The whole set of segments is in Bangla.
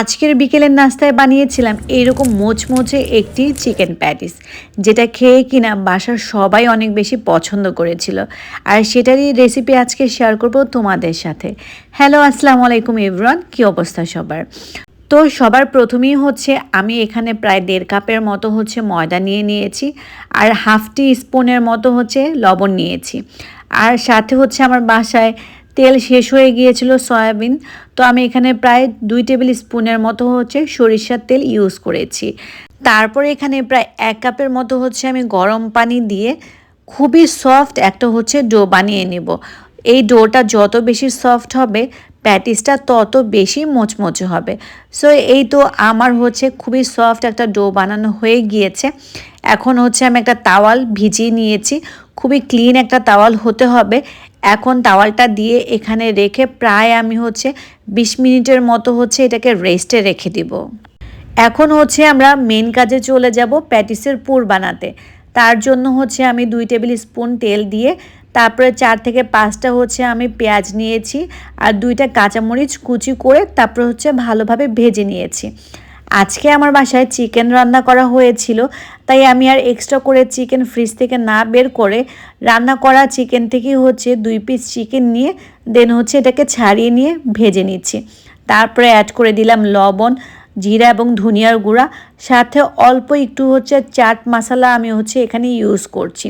আজকের বিকেলের নাস্তায় বানিয়েছিলাম এইরকম মোচমোচে একটি চিকেন প্যাটিস, যেটা খেয়ে কিনা বাসার সবাই অনেক বেশি পছন্দ করেছিল। আর সেটারই রেসিপি আজকে শেয়ার করব তোমাদের সাথে। হ্যালো আসসালামু আলাইকুম এভরান কী অবস্থা সবার? তো সবার প্রথমেই হচ্ছে আমি এখানে প্রায় দেড় কাপের মতো হচ্ছে ময়দা নিয়ে নিয়েছি, আর হাফ টি স্পুনের মতো হচ্ছে লবণ নিয়েছি। আর সাথে হচ্ছে আমার বাসায় তেল শেষ হয়ে গিয়েছিল সয়াবিন। তো আমি এখানে প্রায় দুই টেবিল স্পুনের মতো হচ্ছে সরিষার তেল ইউজ করেছি। তারপরে এখানে প্রায় এক কাপের মতো হচ্ছে আমি গরম পানি দিয়ে খুবই সফট একটা হচ্ছে ডো বানিয়ে নেব। এই ডোটা যত বেশি সফট হবে, প্যাটিসটা তত বেশি মোচমোচে হবে। সো এই তো আমার হচ্ছে খুবই সফট একটা ডো বানানো হয়ে গিয়েছে। এখন হচ্ছে আমি একটা তাওয়াল ভিজিয়ে নিয়েছি। খুবই ক্লিন একটা তাওয়াল হতে হবে। এখন তাওয়ালটা দিয়ে এখানে রেখে প্রায় আমি হচ্ছে বিশ মিনিটের মতো হচ্ছে এটাকে রেস্টে রেখে দিব। এখন হচ্ছে আমরা মেন কাজে চলে যাব প্যাটিসের পুর বানাতে। তার জন্য হচ্ছে আমি দুই টেবিল স্পুন তেল দিয়ে তারপরে চার থেকে পাঁচটা হচ্ছে আমি পেঁয়াজ নিয়েছি আর দুইটা কাঁচামরিচ কুচি করে তারপরে হচ্ছে ভালোভাবে ভেজে নিয়েছি। আজকে আমার বাসায় চিকেন রান্না করা হয়েছিল, তাই আমি আর এক্সট্রা করে চিকেন ফ্রিজ থেকে না বের করে রান্না করা চিকেন থেকেই হচ্ছে দুই পিস চিকেন নিয়ে দেন হচ্ছে এটাকে ছাড়িয়ে নিয়ে ভেজে নিচ্ছি। তারপরে অ্যাড করে দিলাম লবণ, জিরা এবং ধনিয়ার গুঁড়া, সাথে অল্প একটু হচ্ছে চাট মশলা আমি হচ্ছে এখানে ইউজ করছি।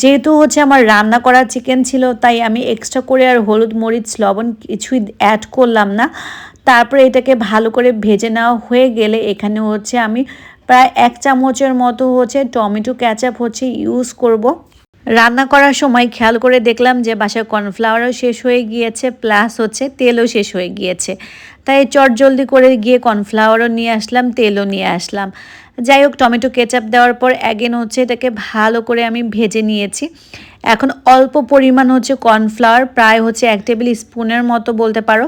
যেহেতু হচ্ছে আমার রান্না করা চিকেন ছিল, তাই আমি এক্সট্রা করে আর হলুদ, মরিচ, লবণ কিছুই অ্যাড করলাম না। তারপরে এটাকে ভালো করে ভেজে নেওয়া হয়ে গেলে এখানে হচ্ছে আমি প্রায় এক চামচের মতো হচ্ছে টমেটো ক্যাচাপ হচ্ছে ইউজ করব। রান্না করার সময় খেয়াল করে দেখলাম যে বাসায় কর্নফ্লাওয়ারও শেষ হয়ে গিয়েছে প্লাস হচ্ছে তেলও শেষ হয়ে গিয়েছে। তাই চট জলদি করে গিয়ে কর্নফ্লাওয়ারও নিয়ে আসলাম, তেলও নিয়ে আসলাম। যাই হোক, টমেটো কেচাপ দেওয়ার পর অ্যাগেন হচ্ছে এটাকে ভালো করে আমি ভেজে নিয়েছি। এখন অল্প পরিমাণ হচ্ছে কর্নফ্লাওয়ার, প্রায় হচ্ছে এক টেবিল স্পুনের মতো বলতে পারো।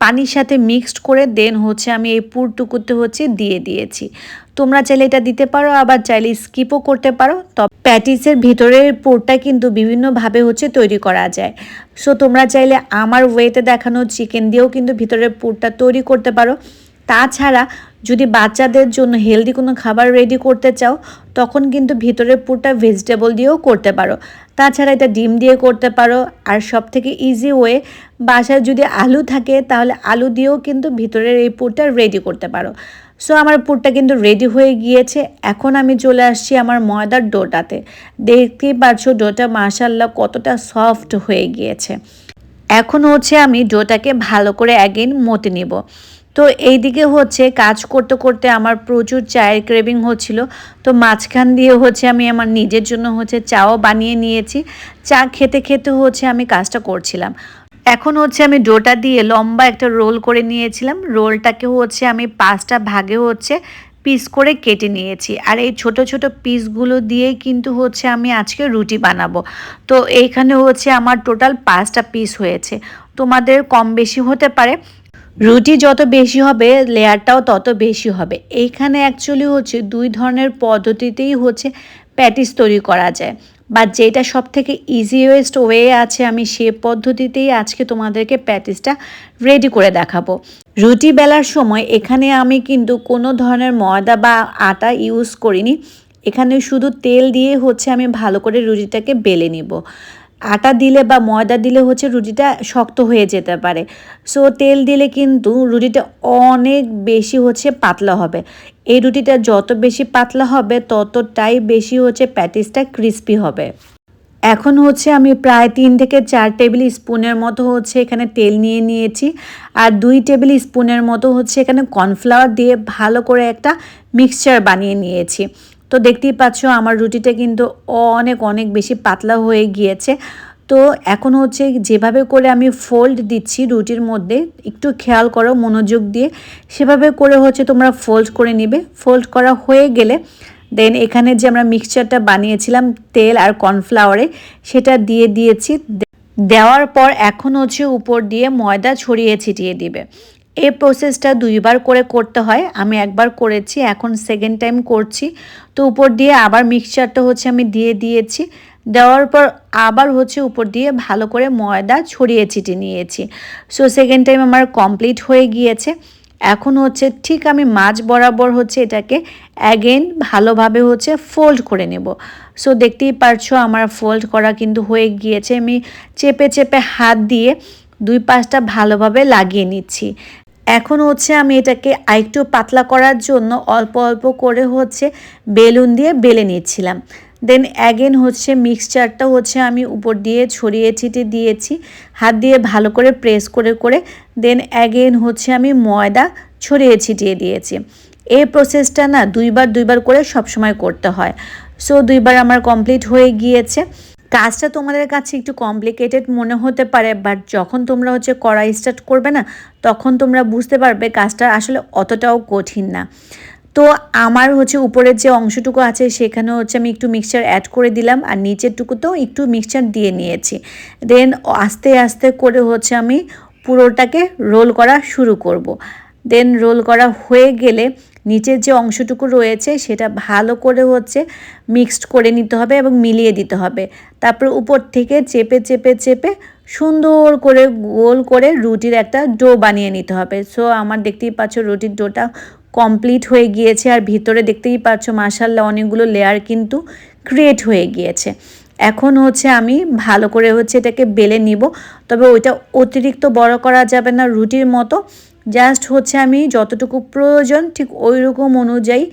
পানির সাথে মিক্সড করে দেন হচ্ছে আমি এই পুরটুকুতে হচ্ছে দিয়ে দিয়েছি। তোমরা চাইলে এটা দিতে পারো, আবার চাইলে স্কিপও করতে পারো। তো প্যাটিসের ভিতরের পোরটা কিন্তু বিভিন্নভাবে হচ্ছে তৈরি করা যায়। সো তোমরা চাইলে আমার ওয়েতে দেখানো চিকেন দিয়েও কিন্তু ভিতরের পুরটা তৈরি করতে পারো। তাছাড়া যদি বাচ্চাদের জন্য হেলদি কোনো খাবার রেডি করতে চাও, তখন কিন্তু ভিতরের পুরটা ভেজিটেবল দিয়েও করতে পারো। তাছাড়া এটা ডিম দিয়ে করতে পারো। আর সব থেকে ইজি ওয়ে বাসায় যদি আলু থাকে, তাহলে আলু দিয়েও কিন্তু ভিতরের এই পুরটা রেডি করতে পারো। সো আমার পুরটা কিন্তু রেডি হয়ে গিয়েছে। এখন আমি চলে আসছি আমার ময়দার ডোটাতে। দেখতেই পারছ ডোটা মার্শাল্লাহ কতটা সফট হয়ে গিয়েছে। এখন হচ্ছে আমি ডোটাকে ভালো করে অ্যাগেন মতে নিব। তো এই দিকে হচ্ছে কাজ করতে করতে আমার প্রচুর চায়ের ক্রেভিং হচ্ছিল। তো মাঝখান দিয়ে হচ্ছে আমি আমার নিজের জন্য হচ্ছে চাও বানিয়ে নিয়েছি। চা খেতে খেতে হচ্ছে আমি কাজটা করছিলাম। এখন হচ্ছে আমি ডোটা দিয়ে লম্বা একটা রোল করে নিয়েছিলাম। রোলটাকে হচ্ছে আমি পাঁচটা ভাগে হচ্ছে পিস করে কেটে নিয়েছি। আর এই ছোট ছোট পিসগুলো দিয়েই কিন্তু হচ্ছে আমি আজকে রুটি বানাবো। তো এইখানে হচ্ছে আমার টোটাল পাঁচটা পিস হয়েছে। তোমাদের কম বেশি হতে পারে। রুটি যত বেশি হবে, লেয়ারটাও তত বেশি হবে। এইখানে অ্যাকচুয়ালি হচ্ছে দুই ধরনের পদ্ধতিতেই হচ্ছে প্যাটিস তৈরি করা যায়। বা যেটা সব থেকে ইজিয়েস্ট ওয়ে আছে, আমি সে পদ্ধতিতেই আজকে তোমাদেরকে প্যাটিসটা রেডি করে দেখাবো। রুটি বেলার সময় এখানে আমি কিন্তু কোনো ধরনের ময়দা বা আটা ইউজ করিনি। এখানে শুধু তেল দিয়ে হচ্ছে আমি ভালো করে রুটিটাকে বেলে নিব। আটা দিলে বা ময়দা দিলে হচ্ছে রুটিটা শক্ত হয়ে যেতে পারে। সো তেল দিলে কিন্তু রুটিটা অনেক বেশি হচ্ছে পাতলা হবে। এই রুটিটা যত বেশি পাতলা হবে, ততটাই বেশি হচ্ছে প্যাটিসটা ক্রিস্পি হবে। এখন হচ্ছে আমি প্রায় তিন থেকে চার টেবিল স্পুনের মতো হচ্ছে এখানে তেল নিয়ে নিয়েছি। আর দুই টেবিল স্পুনের মতো হচ্ছে এখানে কর্নফ্লাওয়ার দিয়ে ভালো করে একটা মিক্সচার বানিয়ে নিয়েছি। তো দেখতেই পাচ্ছ আমার রুটিটা কিন্তু অনেক অনেক বেশি পাতলা হয়ে গিয়েছে। তো এখন হচ্ছে যেভাবে করে আমি ফোল্ড দিচ্ছি রুটির মধ্যে, একটু খেয়াল করো মনোযোগ দিয়ে। সেভাবে করে হচ্ছে তোমরা ফোল্ড করে নিবে। ফোল্ড করা হয়ে গেলে দেন এখানে যে আমরা মিক্সচারটা বানিয়েছিলাম তেল আর কর্নফ্লাওয়ারে সেটা দিয়ে দিয়েছি। দেওয়ার পর এখন হচ্ছে উপর দিয়ে ময়দা ছড়িয়ে ছিটিয়ে দিবে। এই প্রসেসটা দুইবার করে করতে হয়। আমি একবার করেছি, এখন সেকেন্ড টাইম করছি। তো উপর দিয়ে আবার মিক্সচারটা হচ্ছে আমি দিয়ে দিয়েছি। দেওয়ার পর আবার হচ্ছে উপর দিয়ে ভালো করে ময়দা ছড়িয়ে ছিটিয়ে নিয়েছি। সো সেকেন্ড টাইম আমার কমপ্লিট হয়ে গিয়েছে। এখন হচ্ছে ঠিক আমি মাছ বরাবর হচ্ছে এটাকে অ্যাগেন ভালোভাবে হচ্ছে ফোল্ড করে নেব। সো দেখতেই পারছ আমার ফোল্ড করা কিন্তু হয়ে গিয়েছে। আমি চেপে চেপে হাত দিয়ে দুই পাশটা ভালোভাবে লাগিয়ে নিচ্ছি। এখন হচ্ছে আমি এটাকে আরেকটু পাতলা করার জন্য অল্প অল্প করে হচ্ছে বেলুন দিয়ে বেলে নিচ্ছিলাম। দেন অ্যাগেন হচ্ছে মিক্সচারটা হচ্ছে আমি উপর দিয়ে ছড়িয়ে ছিটে দিয়েছি। হাত দিয়ে ভালো করে প্রেস করে করে দেন অ্যাগেন হচ্ছে আমি ময়দা ছড়িয়ে ছিটিয়ে দিয়েছি। এই প্রসেসটা না দুইবার দুইবার করে সবসময় করতে হয়। সো দুইবার আমার কমপ্লিট হয়ে গিয়েছে। কাজটা তোমাদের কাছে একটু কমপ্লিকেটেড মনে হতে পারে বাট যখন তোমরা হচ্ছে করা স্টার্ট করবে না, তখন তোমরা বুঝতে পারবে কাজটা আসলে অতটাও কঠিন না তো আমার হচ্ছে উপরের যে অংশটুকু আছে সেখানে হচ্ছে আমি একটু মিক্সচার অ্যাড করে দিলাম, আর নিচেরটুকুতেও একটু মিক্সচার দিয়ে নিয়েছি দেন আস্তে আস্তে করে হচ্ছে আমি পুরোটাকে রোল করা শুরু করব। দেন রোল করা হয়ে গেলে নিচের যে অংশটুকু রয়েছে সেটা ভালো করে হচ্ছে মিক্সড করে নিতে হবে এবং মিলিয়ে দিতে হবে। তারপর উপর থেকে চেপে চেপে চেপে সুন্দর করে গোল করে রুটির একটা ডো বানিয়ে নিতে হবে। সো আমার দেখতেই পাচ্ছ রুটির ডোটা কমপ্লিট হয়ে গিয়েছে আর ভিতরে দেখতেই পাচ্ছ মাসাল্লাহ অনেকগুলো লেয়ার কিন্তু ক্রিয়েট হয়ে গিয়েছে। এখন হচ্ছে আমি ভালো করে হচ্ছে এটাকে বেলে নিব। তবে ওইটা অতিরিক্ত বড় করা যাবে না রুটির মতো। জাস্ট হচ্ছে আমি যতটুকু প্রয়োজন, ঠিক ওই রকম অনুযায়ী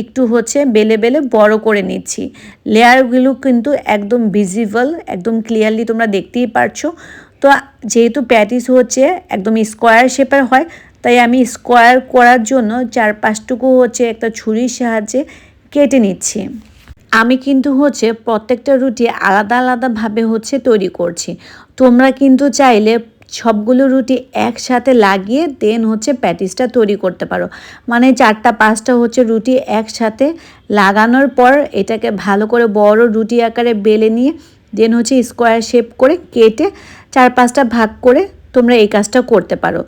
একটু হচ্ছে বেলে বেলে বড় করে নিচ্ছি। লেয়ারগুলো কিন্তু একদম ভিজিবল একদম ক্লিয়ারলি তোমরা দেখতেই পারছ। তো যেহেতু প্যাটিস হচ্ছে একদম স্কোয়ার শেপের হয়, তাই আমি স্কোয়ার করার জন্য চার পাঁচটুকু হচ্ছে একটা ছুরির সাহায্যে কেটে নিচ্ছি। আমি কিন্তু হচ্ছে প্রত্যেকটা রুটি আলাদা আলাদাভাবে হচ্ছে তৈরি করছি। তোমরা কিন্তু চাইলে সবগুলো রুটি একসাথে লাগিয়ে দেন হচ্ছে প্যাটিসটা তৈরি করতে পারো। মানে চারটা, পাঁচটা হচ্ছে রুটি একসাথে লাগানোর পর এটাকে ভালো করে বড় রুটি আকারে বেলে নিয়ে দেন হচ্ছে স্কোয়ার শেপ করে কেটে চার, পাঁচটা ভাগ করে তোমরা এই কাজটা করতে পারো।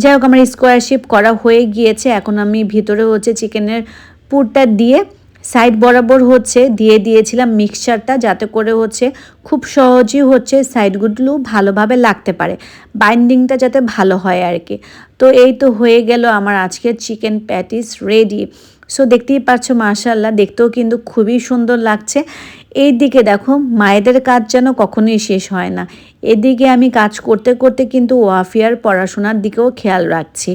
যাই হোক আমার স্কোয়ার শেপ করা হয়ে গিয়েছে। এখন আমি ভিতরে হচ্ছে চিকেনের পুরটা দিয়ে সাইড বরাবর হচ্ছে, দিয়ে দিয়েছিলাম মিক্সচারটা যাতে করে হচ্ছে খুব সহজেই হচ্ছে সাইডগুলো ভালোভাবে লাগতে পারে, বাইন্ডিংটা যাতে ভালো হয় আর কি। তো এই তো হয়ে গেল আমার আজকের চিকেন প্যাটিস রেডি। সো দেখতেই পাচ্ছ মাশাল্লাহ দেখতেও কিন্তু খুবই সুন্দর লাগছে। এই দিকে দেখো, মায়েদের কাজ যেন কখনোই শেষ হয় না। এদিকে আমি কাজ করতে করতে কিন্তু ওয়াফিয়ার পড়াশোনার দিকেও খেয়াল রাখছি।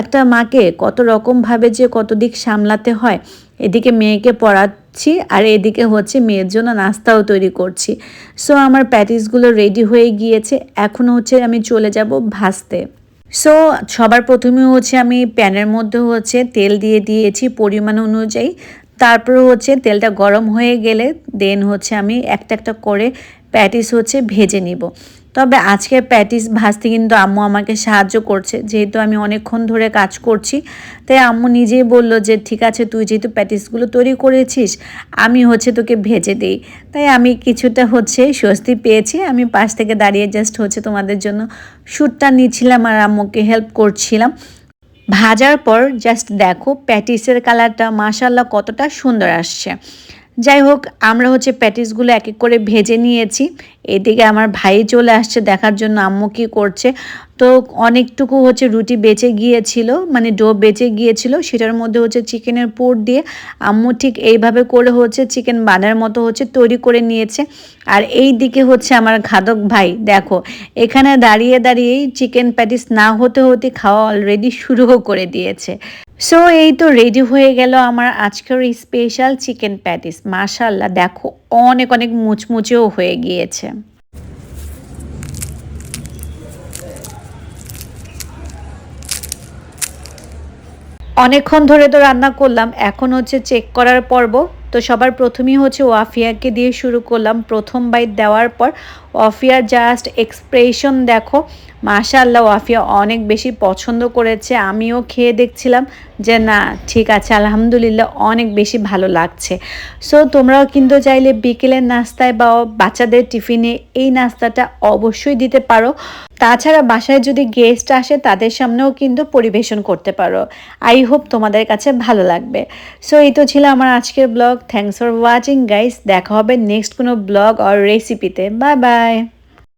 একটা মাকে কত রকমভাবে যে কত দিক সামলাতে হয় এদিকে মেয়েকে পড়াচ্ছি আর এদিকে হচ্ছে মেয়ের জন্য নাস্তাও তৈরি করছি। সো আমার প্যাটিসগুলো রেডি হয়ে গিয়েছে। এখন হচ্ছে আমি চলে যাব ভাজতে। সো সবার প্রথমে হচ্ছে আমি প্যানের মধ্যে হচ্ছে তেল দিয়ে দিয়েছি পরিমাণ অনুযায়ী। তারপরে হচ্ছে তেলটা গরম হয়ে গেলে দেন হচ্ছে আমি একটা একটা করে প্যাটিস হচ্ছে ভেজে নিব। তবে আজকের প্যাটিস ভাজতে কিন্তু আম্মু আমাকে সাহায্য করছে, যেহেতু আমি অনেকক্ষণ ধরে কাজ করছি। তাই আম্মু নিজেই বলল যে, ঠিক আছে, তুই যেহেতু প্যাটিসগুলো তৈরি করেছিস, আমি হচ্ছে তোকে ভেজে দিই। তাই আমি কিছুটা হচ্ছে স্বস্তি পেয়েছি। আমি পাশ থেকে দাঁড়িয়ে জাস্ট হচ্ছে তোমাদের জন্য শ্যুটটা নিচ্ছিলাম আর আম্মুকে হেল্প করছিলাম। ভাজার পর জাস্ট দেখো, প্যাটিসের কালারটা মাসাল্লাহ কতটা সুন্দর আসছে। যাই হোক আমরা হচ্ছে প্যাটিসগুলো এক এক করে ভেজে নিয়েছি। এদিকে আমার ভাই চলে আসছে দেখার জন্য, আম্মু কী করছে? তো অনেকটুকু হচ্ছে রুটি বেঁচে গিয়েছিল মানে ডো বেঁচে গিয়েছিল, সেটার মধ্যে হচ্ছে চিকেনের পুর দিয়ে আম্মু ঠিক এইভাবে করে হচ্ছে চিকেন বানার মতো হচ্ছে তৈরি করে নিয়েছে। আর এই দিকে হচ্ছে আমার ঘাতক ভাই, দেখো, এখানে দাঁড়িয়ে দাঁড়িয়েই চিকেন প্যাটিস না হতে হতে খাওয়া অলরেডি শুরুও করে দিয়েছে। সো এই তো রেডি হয়ে গেল আমার আজকের স্পেশাল চিকেন প্যাটিস মাশাল্লাহ দেখো, অনেক অনেক মুচমুচেও হয়ে গিয়েছে। অনেকক্ষণ ধরে তো রান্না করলাম, এখন হচ্ছে চেক করার পর্ব। তো সবার প্রথমেই হচ্ছে ওয়াফিয়াকে দিয়ে শুরু করলাম। প্রথম বাইট দেওয়ার পর ওয়াফিয়ার জাস্ট এক্সপ্রেশন দেখো। মাশাল্লাহ ওয়াফিয়া অনেক বেশি পছন্দ করেছে। আমিও খেয়ে দেখছিলাম যে, না, ঠিক আছে, আলহামদুলিল্লাহ, অনেক বেশি ভালো লাগছে। সো তোমরাও কিন্তু চাইলে বিকেলের নাস্তায় বা বাচ্চাদের টিফিনে এই নাস্তাটা অবশ্যই দিতে পারো। তাছাড়া বাসায় যদি গেস্ট আসে, তাদের সামনেও কিন্তু পরিবেশন করতে পারো। আই হোপ তোমাদের কাছে ভালো লাগবে। সো এই তো ছিল আমার আজকের blog thanks for watching guys দেখা হবে নেক্সট কোনো ব্লগ আর রেসিপিতে বাই বাই Bye.